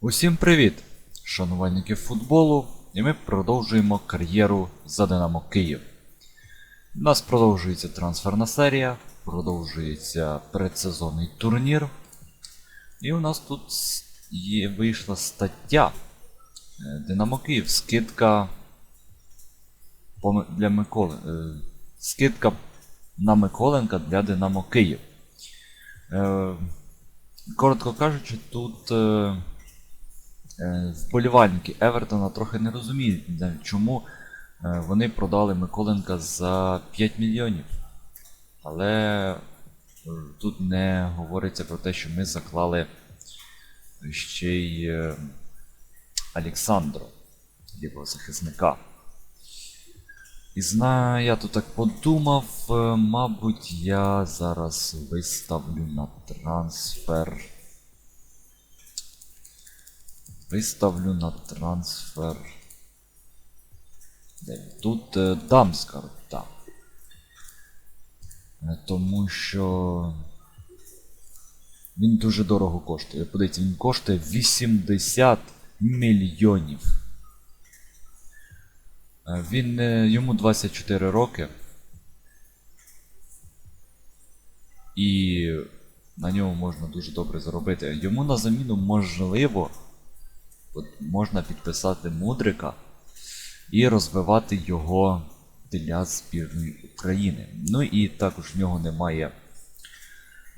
Усім привіт, шанувальники футболу, і ми продовжуємо кар'єру за Динамо Київ. У нас продовжується трансферна серія, продовжується предсезонний турнір. І у нас тут є, вийшла стаття е, Динамо Київ, скидка для Миколи. е, Скидка на Миколенка для Динамо Київ. Е, Коротко кажучи, тут. Е, Е, Вболівальники Евертона трохи не розуміють, чому е, вони продали Миколенка за 5 мільйонів. Але е, тут не говориться про те, що ми заклали ще й е, Олександру, лівого захисника. І знаю, я тут так подумав, е, мабуть, я зараз виставлю на трансфер. Виставлю на трансфер. Тут е, дамська рута. Е, Тому що. Він дуже дорого коштує. Подивіться, він коштує 80 мільйонів. Е, Він е, йому 24 роки. І на ньому можна дуже добре заробити. Йому на заміну можливо. Можна підписати Мудрика і розвивати його для збірної України. Ну і також в нього немає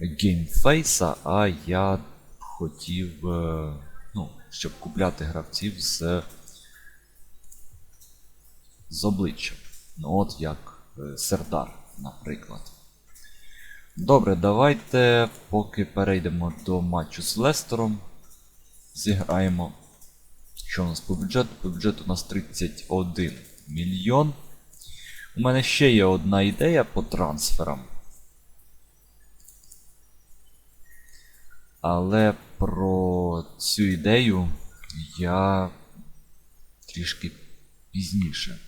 геймфейса, а я хотів, е, ну, щоб купляти гравців з, з обличчям. Ну, от як е, Сердар, наприклад. Добре, давайте поки перейдемо до матчу з Лестером. Зіграємо. Що у нас по бюджету? По бюджету у нас 31 мільйон. У мене ще є одна ідея по трансферам. Але про цю ідею я трішки пізніше,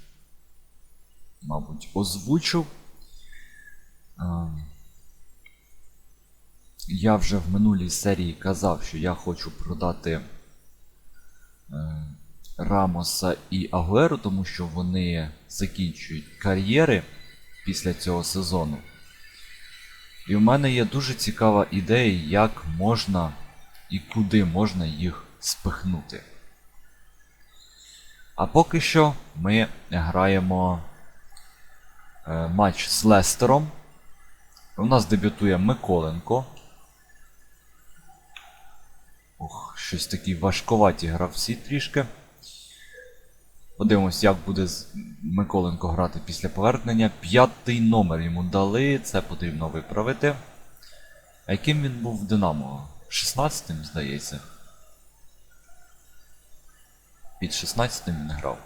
мабуть, озвучу. Я вже в минулій серії казав, що я хочу продати Рамоса і Агуеру, тому що вони закінчують кар'єри після цього сезону. І в мене є дуже цікава ідея, як можна і куди можна їх спихнути. А поки що ми граємо е, матч з Лестером. У нас дебютує Миколенко. Ох, щось такі важковаті гравці трішки. Подивимось, як буде Миколенко грати після повернення. П'ятий номер йому дали, це потрібно виправити. А яким він був в Динамо? 16-м, здається. Під 16-м він грав.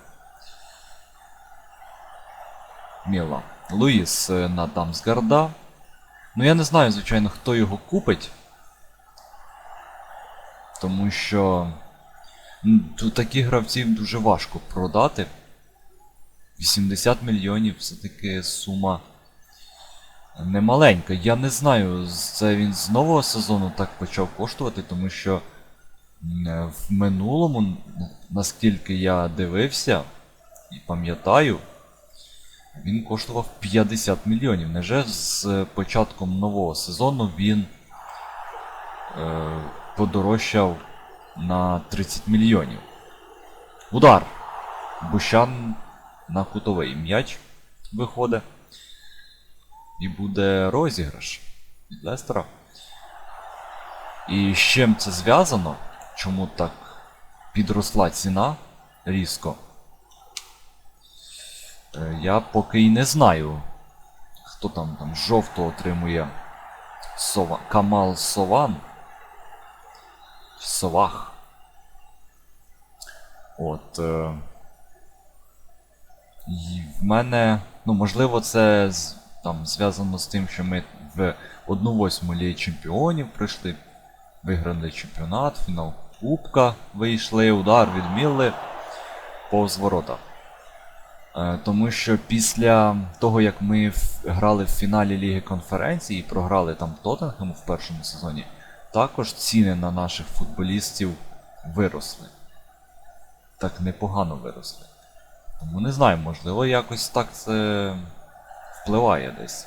Міла. Луїс е, на Дамсгарда. Ну я не знаю, звичайно, хто його купить. Тому що тут таких гравців дуже важко продати. 80 мільйонів це таки сума немаленька. Я не знаю, це він з нового сезону так почав коштувати, тому що в минулому, наскільки я дивився і пам'ятаю, він коштував 50 мільйонів. Неже з початком нового сезону він е, подорожчав на 30 мільйонів. Удар! Бущан на кутовий м'яч виходить. І буде розіграш від Лестера. І з чим це зв'язано? Чому так підросла ціна різко? Е, Я поки й не знаю, хто там там жовто отримує Сова... Камал Сован. Совах. От. Е... І в мене. Ну, можливо, це з- там зв'язано з тим, що ми в 1-8 Ліги Чемпіонів прийшли, виграли чемпіонат, фінал Кубка вийшли, удар відміли повз ворота. Е, Тому що після того, як ми грали в фіналі Ліги конференції і програли там Тоттенхему в першому сезоні, також ціни на наших футболістів виросли. Так непогано виросли. Тому не знаю, можливо, якось так це впливає десь.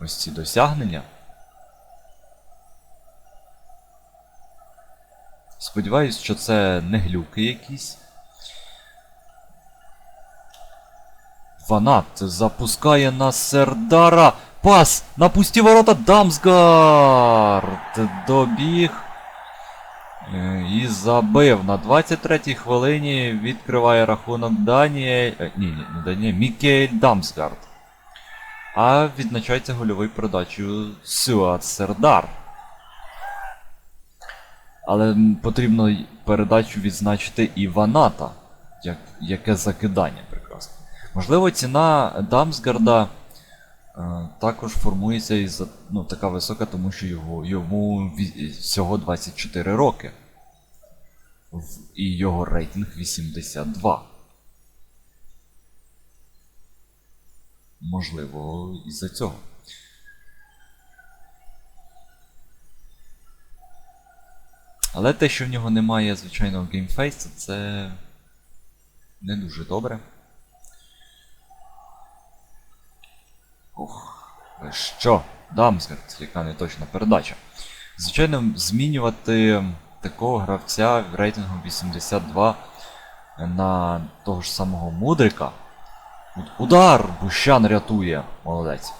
Ось ці досягнення. Сподіваюсь, що це не глюки якісь. Ванат запускає на Сердара. Пас! На пусті ворота Дамсгард! Добіг. Е, І забив. На 23-й хвилині відкриває рахунок Даніель. Ні, не Даніель, Мікель Дамсгард. А відзначається гольовою передачею Сюат Сердар. Але потрібно передачу відзначити і Ваната. Як, яке закидання прекрасне. Можливо, ціна Дамсгарда також формується із ну, така висока, тому що його, йому всього 24 роки. І його рейтинг 82. Можливо, із-за цього. Але те, що в нього немає звичайного геймфейсу, це не дуже добре. Ух, що? Дамсгард, яка неточна передача. Звичайно, змінювати такого гравця в рейтингу 82 на того ж самого Мудрика. Удар! Бущан рятує. Молодець.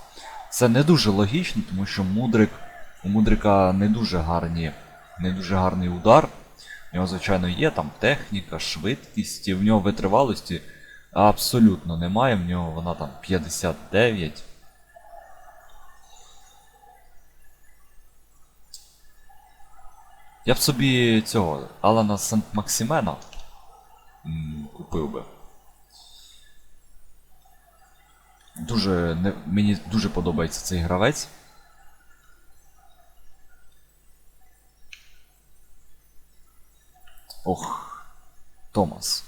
Це не дуже логічно, тому що Мудрик. У Мудрика не дуже гарні, не дуже гарний удар. У нього, звичайно, є там техніка, швидкість, і в нього витривалості абсолютно немає. В нього вона там 59. Я б собі цього Алана Сент-Максимена купив би. Дуже не, мені дуже подобається цей гравець. Ох, Томас.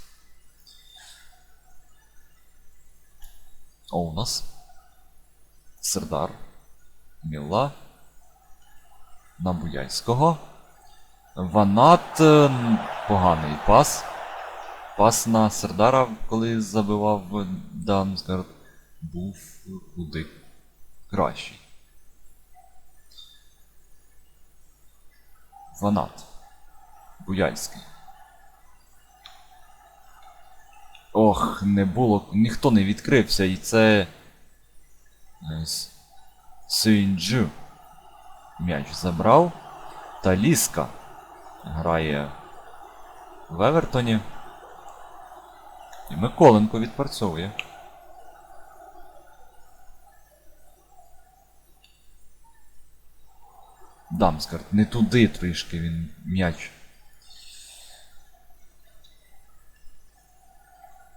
Оунас. Сердар. Міла. Набуяльського. Ванат. е, Поганий пас. Пас на Сердара, коли забивав Дамсгард, був куди кращий. Ванат. Буяльський. Ох, не було. Ніхто не відкрився, і це. е, Сюінджу. М'яч забрав. Таліска грає в Евертоні. І Миколенко відпрацьовує. Дамскарт, не туди трішки він м'яч.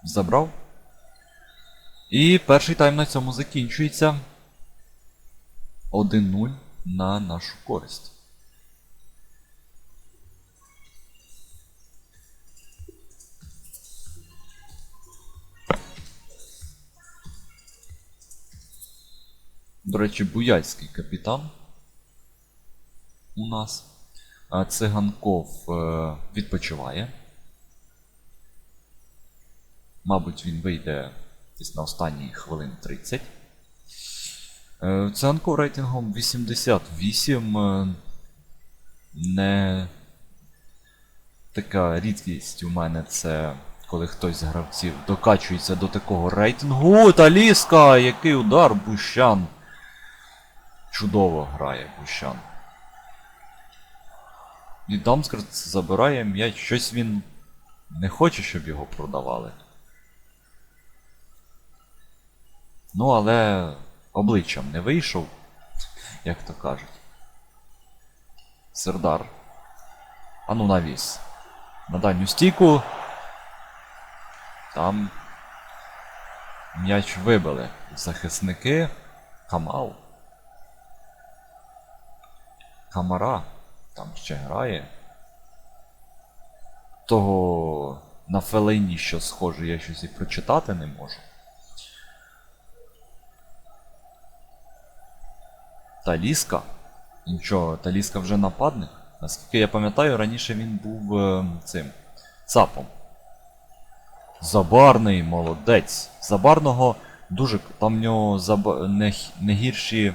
Забрав. І перший тайм на цьому закінчується. 1-0 на нашу користь. До речі, Буяльський капітан у нас. Циганков е, відпочиває. Мабуть, він вийде десь на останні хвилин 30. Е, Циганков рейтингом 88. е, Не така рідкість у мене це коли хтось з гравців докачується до такого рейтингу. О, Таліска! Який удар, Бущан! Чудово грає Бущан. І Дамскарт забирає м'яч, щось він не хоче, щоб його продавали. Ну, але обличчям не вийшов, як то кажуть. Сердар. Ану навіс. На дальню стійку. Там м'яч вибили. Захисники. Камал. Камара. Там ще грає. Того на Фелейні, що схоже, я щось і прочитати не можу. Таліска? Нічого, Таліска вже нападник Наскільки я пам'ятаю, раніше він був е, цим цапом. Забарний, молодець. Забарного дуже. Там в нього заба... не, не гірші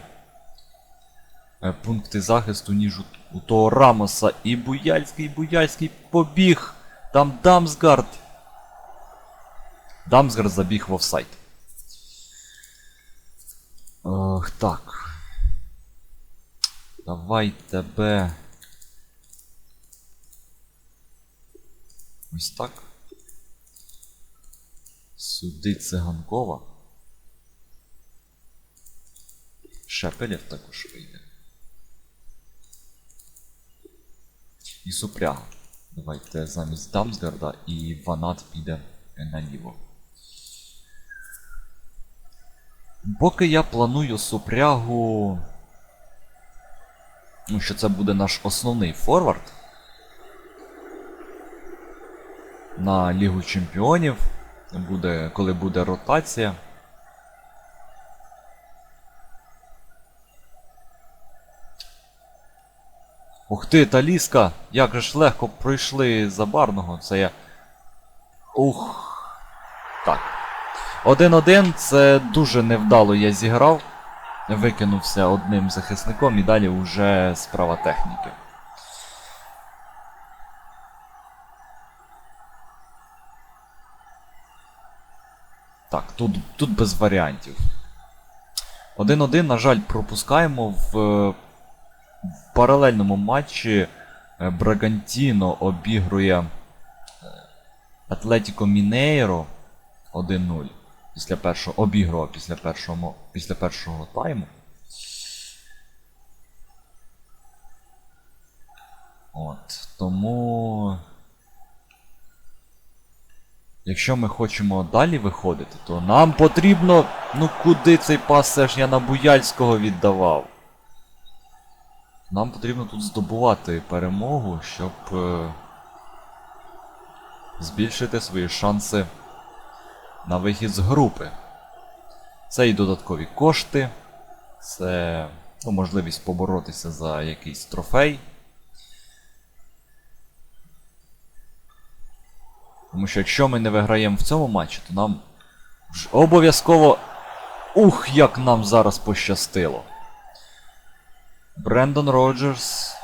пункти захисту, ніж у, у того Рамоса. І Буяльський, Буяльський побіг. Там Дамсгард. Дамсгард забіг в офсайд. Ох, так. Давай тебе. Ось так. Сюди циганкова. Шепелєв також вийде. І супряга. Давайте замість Дамсгарда і Ванат піде наліво. Поки я планую супрягу. Ну, що це буде наш основний форвард. На Лігу Чемпіонів. Буде, коли буде ротація. Ух ти, Таліска! Як же ж легко пройшли забарного. Це я. Ух. Так. 1-1 це дуже невдало я зіграв. Викинувся одним захисником і далі вже справа техніки. Так, тут, тут без варіантів. 1-1, на жаль, пропускаємо в, в паралельному матчі е, Брагантіно обігрує е, Атлетіко Мінейро 1-0 після першого обігрував після першого, після першого тайму. От, тому. Якщо ми хочемо далі виходити, то нам потрібно. Ну куди цей пас це ж я на Буяльського віддавав? Нам потрібно тут здобувати перемогу, щоб е, збільшити свої шанси на вихід з групи. Це і додаткові кошти, це ну, можливість поборотися за якийсь трофей. Тому що якщо ми не виграємо в цьому матчі, то нам обов'язково. Ух, як нам зараз пощастило. Брендон Роджерс.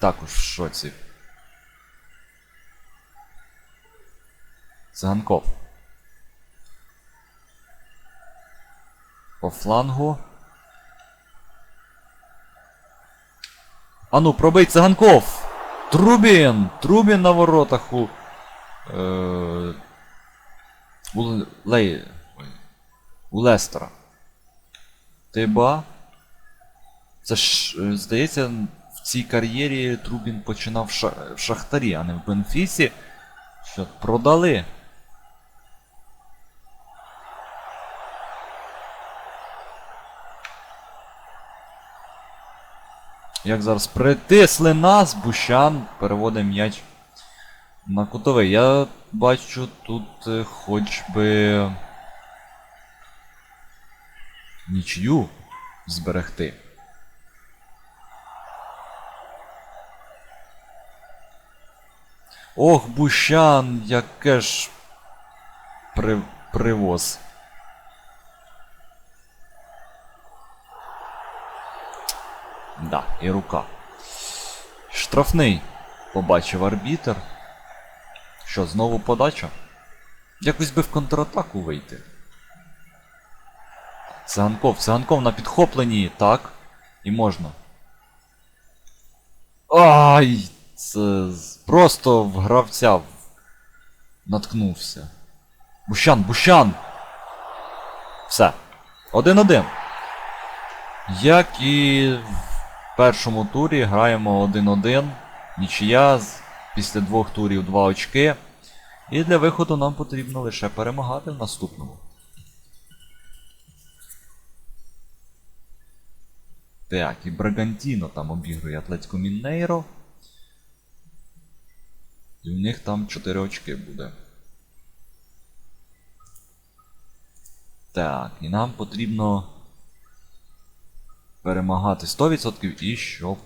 Також в шоці. Циганков. По флангу. Ану, пробий циганков! Трубін! Трубін на воротах у. Е, у, Лей, у Лестера. Тиба. Це ж, е, здається, в цій кар'єрі Трубін починав в Шахтарі, а не в Бенфісі. Що продали. Як зараз притисли нас, Бущан переводить м'яч на кутовий. Я бачу тут е, хоч би нічию зберегти. Ох, Бущан, яке ж при... привоз. Да, і рука. Штрафний. Побачив арбітер. Що, знову подача? Якось би в контратаку вийти. Циганков, Циганков на підхопленні, так. І можна. Ай! Це просто в гравця наткнувся. Бущан, Бущан! Все. Один-один. Як і в першому турі граємо 1-1. Нічия після двох турів 2 очки. І для виходу нам потрібно лише перемагати в наступному. Так, і Брагантіно там обігрує Атлетико Мінейро. І у них там 4 очки буде. Так, і нам потрібно перемагати 100% і щоб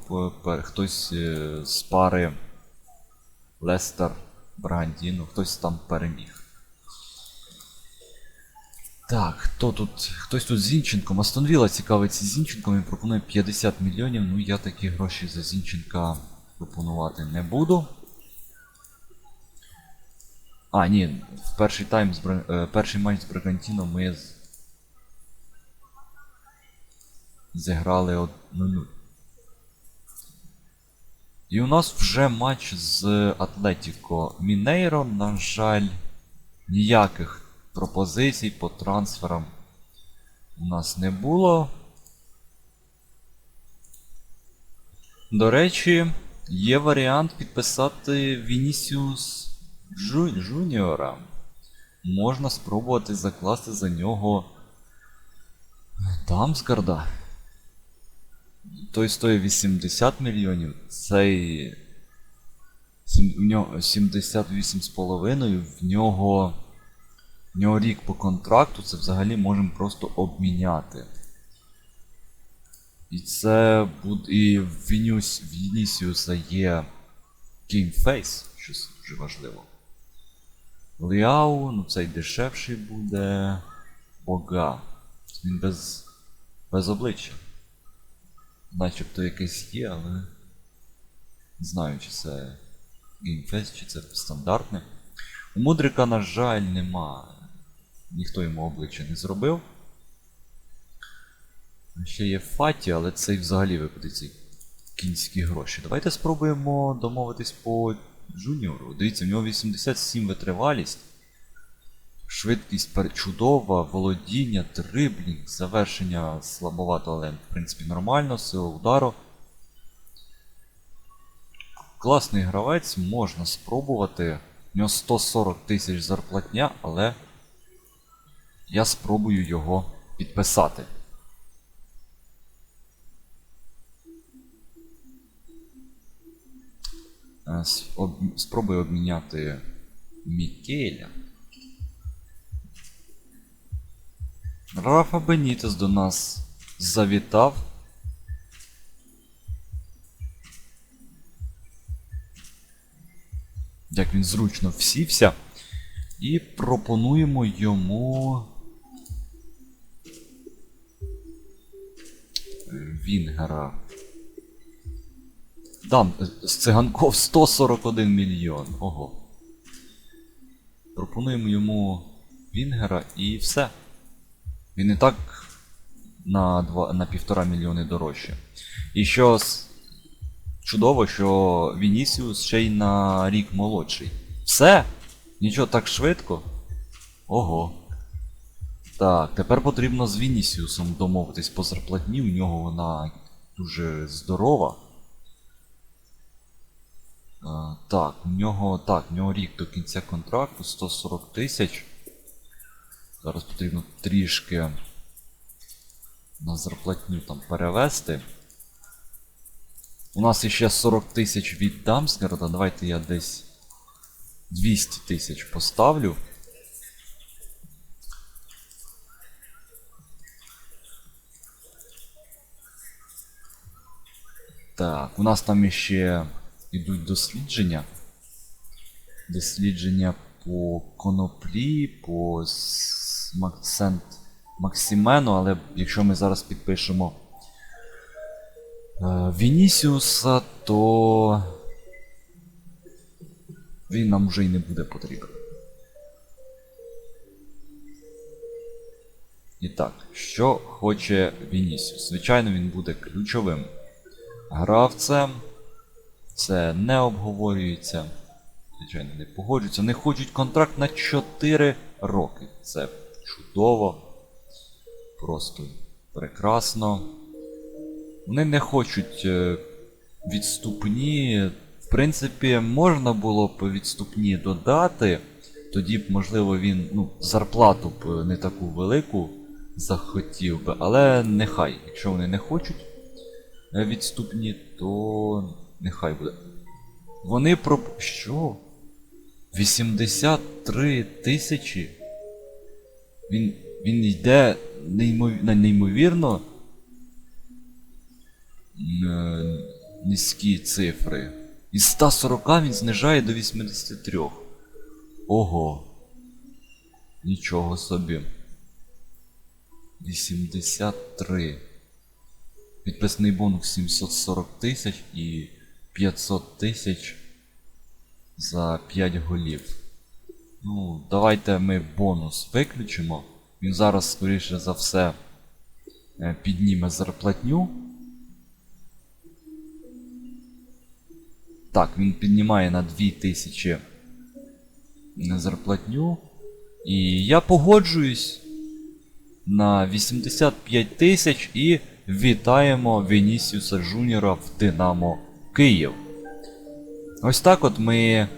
е, хтось е, з пари Лестер Брагантіно, хтось там переміг. Так, хто тут? Хтось тут з Зінченком. Астон Вілла цікавиться Зінченком і пропонує 50 мільйонів. Ну я такі гроші за Зінченка пропонувати не буду. А, ні, в перший тайм з Бра- е, перший матч з Брагантіно ми з... зіграли 1-0. І у нас вже матч з Атлетіко Мінейро. На жаль, ніяких пропозицій по трансферам у нас не було. До речі, є варіант підписати Вінісіус Джу... Джуніора. Можна спробувати закласти за нього Дамсгарда. Той стоїть 80 мільйонів, цей. сім- В нього 78,5, в нього. Нього рік по контракту, це взагалі можемо просто обміняти. І це буде. І в Вінісіуса є Геймфейс, що дуже важливо. Ліау, ну цей дешевший буде. Бога. Він без. без обличчя. Начебто якийсь є, але. Не знаю, чи це геймфест, чи це стандартне. У Мудрика, на жаль, нема. Ніхто йому обличчя не зробив. Ще є Фаті, але цей взагалі випаде ці кінські гроші. Давайте спробуємо домовитись по Джуніору. Дивіться, в нього 87 витривалість. Швидкість чудова, володіння, дриблінг, завершення слабовато, але в принципі нормально, сила удару. Класний гравець, можна спробувати. У нього 140 тисяч зарплатня, але я спробую його підписати. Е, Спробую обміняти Мікеля. Рафа Бенітес до нас завітав. Як він зручно всівся. І пропонуємо йому. Вінгера. Дам з циганков 141 мільйон. Ого. Пропонуємо йому Вінгера і все. Він і так на, 2, на півтора мільйони дорожче. І що чудово, що Вінісіус ще й на рік молодший. Все? Нічого так швидко? Ого. Так, тепер потрібно з Вінісіусом домовитись по зарплатні. У нього вона дуже здорова. А, так, у нього. Так, у нього рік до кінця контракту 140 тисяч. Зараз потрібно трішки на зарплатню там перевести. У нас іще 40 тисяч від Дамсгарда. Давайте я десь 200 тисяч поставлю. Так, у нас там іще йдуть дослідження. Дослідження по коноплі, по Сент Максимену, але якщо ми зараз підпишемо е, Вінісіуса, то він нам вже й не буде потрібен. І так, що хоче Вінісіус? Звичайно, він буде ключовим гравцем. Це не обговорюється. Звичайно, не погоджуються. Вони хочуть контракт на 4 роки. Це чудово. Просто прекрасно. Вони не хочуть е, відступні. В принципі, можна було б відступні додати. Тоді б, можливо, він ну, зарплату б не таку велику захотів би, але нехай. Якщо вони не хочуть відступні, то нехай буде. Вони про. Що? 83 тисячі? Він. Він йде неймов... на неймовірно е, низькі цифри. Із 140 він знижає до 83. Ого. Нічого собі. 83. Підписний бонус 740 тисяч і 500 тисяч за 5 голів. Ну, давайте ми бонус виключимо. Він зараз, скоріше за все, е, підніме зарплатню. Так, він піднімає на 2000 зарплатню. І я погоджуюсь на 85 тисяч і вітаємо Вінісіуса Жуніора в Динамо Київ. Ось так от ми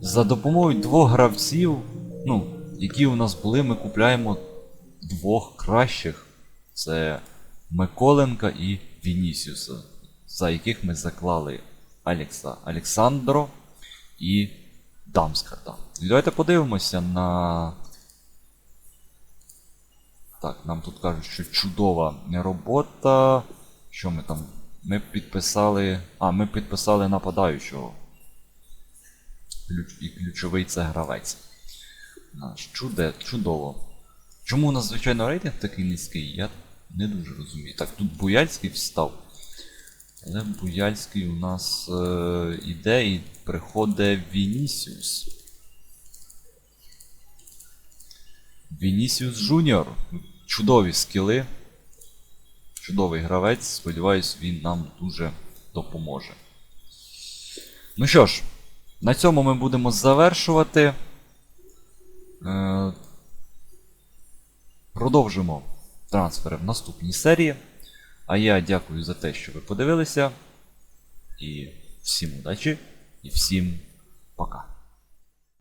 за допомогою двох гравців, ну, які у нас були, ми купляємо двох кращих. Це Миколенка і Вінісіуса, за яких ми заклали Алекса Олександро і Дамскарта. Давайте подивимося на. Так, нам тут кажуть, що чудова робота. Що ми там? Ми підписали. А, ми підписали нападаючого. Ключ... І ключовий це гравець. Наш чуде, чудово. Чому у нас, звичайно, рейтинг такий низький, я не дуже розумію. Так, тут Буяльський встав. Але Буяльський у нас е, іде і приходить Вінісіус. Вінісіус Жуніор. Чудові скіли. Чудовий гравець. Сподіваюсь, він нам дуже допоможе. Ну що ж, на цьому ми будемо завершувати. Е, продовжимо трансфери в наступній серії. А я дякую за те, що ви подивилися. І всім удачі і всім